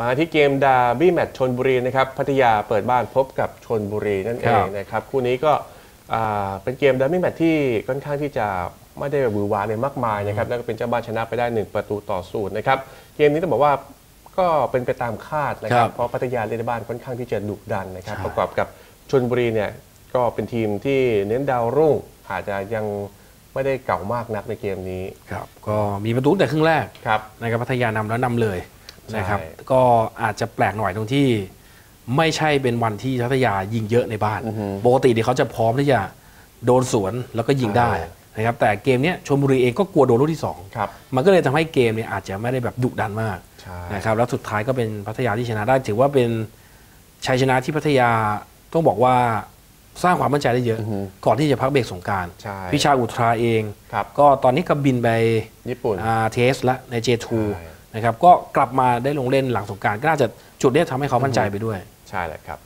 มาที่เกมดาร์บี้แมตช์ชนบุรีนะครับพัทยาเปิดบ้านพบกับชนบุรีนั่นเองนะครับคู่นี้ก็อ่าเป็นเกมดาร์บี้แมตช์ที่ค่อนข้างที่จะไม่ได้หวือหวาเลยมากมายนะครับแล้วก็เป็นเจ้าบ้านชนะไปได้ 1 ประตูต่อศูนย์นะครับเกมนี้ต้องบอกว่าก็เป็นไปตามคาดนะครัครับบเพราะพัทยาเล่นในบ้านค่อนข้างที่จะดุดันนะครับใช่ประกอบกับชนบุรีเนี่ยก็เป็นทีมที่เน้นดาวรุ่งอาจจะยังไม่ได้เก่ามากนักในเกมนี้ครับก็มีประตูตั้งแต่ครึ่งแรกครับนะครับพัทยานำแล้วนำเลย นะครับใช่ก็อาจจะแปลกหน่อยตรงที่ ไม่ใช่เป็นวันที่พัทยายิงเยอะในบ้านอือฮึปกติเดี๋ยวเขาจะพร้อมที่จะโดนสวนแล้วก็ยิงได้ใช่นะครับแต่เกมเนี้ยชลบุรีเองก็กลัวโดนลูกที่สองครับมันก็เลยทำให้เกมเนี่ยอาจจะไม่ได้แบบดุดันมากใช่นะครับแล้วสุดท้ายก็เป็นพัทยาที่ชนะได้ ถือว่าเป็นชัยชนะที่พัทยาต้องบอกว่าสร้างความมั่นใจได้เยอะอือฮึก่อนที่จะพักเบรกสงกรารใช่พิชาอุทราเองครับก็ตอนนี้ก็บินไปญี่ปุ่นอ่าเทสและใน J2 ใช่ นะครับก็กลับมาได้ลงเล่นหลังสงกรารก็น่าจะจุดนี้ยทำให้เขามั่นใจไปด้วย ใช่แหละครับ